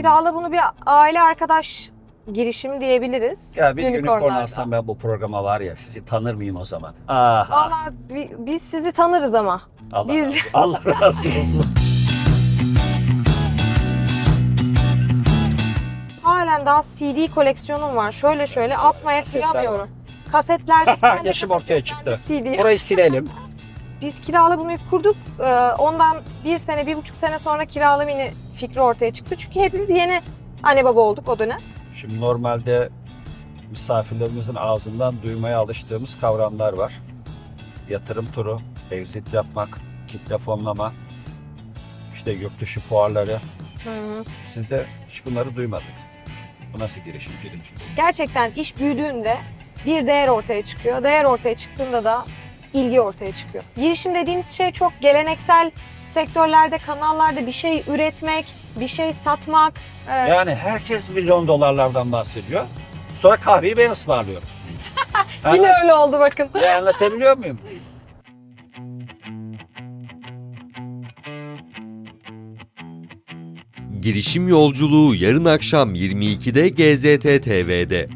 Kirala bunu bir aile arkadaş girişimi diyebiliriz. Ya bir unicorn alsam ben bu programa var ya sizi tanır mıyım o zaman? Aha. Valla bi- biz sizi tanırız ama. Allah, biz- Allah razı olsun. Halen daha CD koleksiyonum var. Şöyle şöyle atmaya Kasetler kıyamıyorum. Kasetler. Yaşım ortaya çıktı. CD. Burayı silelim. Biz Kiralı bunu kurduk. Ee, Ondan bir sene, bir buçuk sene sonra Kiralı Mini fikri ortaya çıktı. Çünkü hepimiz yeni anne baba olduk o dönem. Şimdi normalde misafirlerimizin ağzından duymaya alıştığımız kavramlar var. Yatırım turu, exit yapmak, kitle fonlama, işte yurt dışı fuarları. Siz de hiç bunları duymadık. Bu nasıl girişimcilik? Gerçekten iş büyüdüğünde bir değer ortaya çıkıyor. Değer ortaya çıktığında da ilgi ortaya çıkıyor. Girişim dediğimiz şey çok geleneksel sektörlerde, kanallarda bir şey üretmek, bir şey satmak. Ee, Yani herkes milyon dolarlardan bahsediyor. Sonra kahveyi ben ısmarlıyorum. Yine Anlat- öyle oldu bakın. Ya anlatabiliyor muyum? Girişim yolculuğu yarın akşam 22'de GZT TV'de.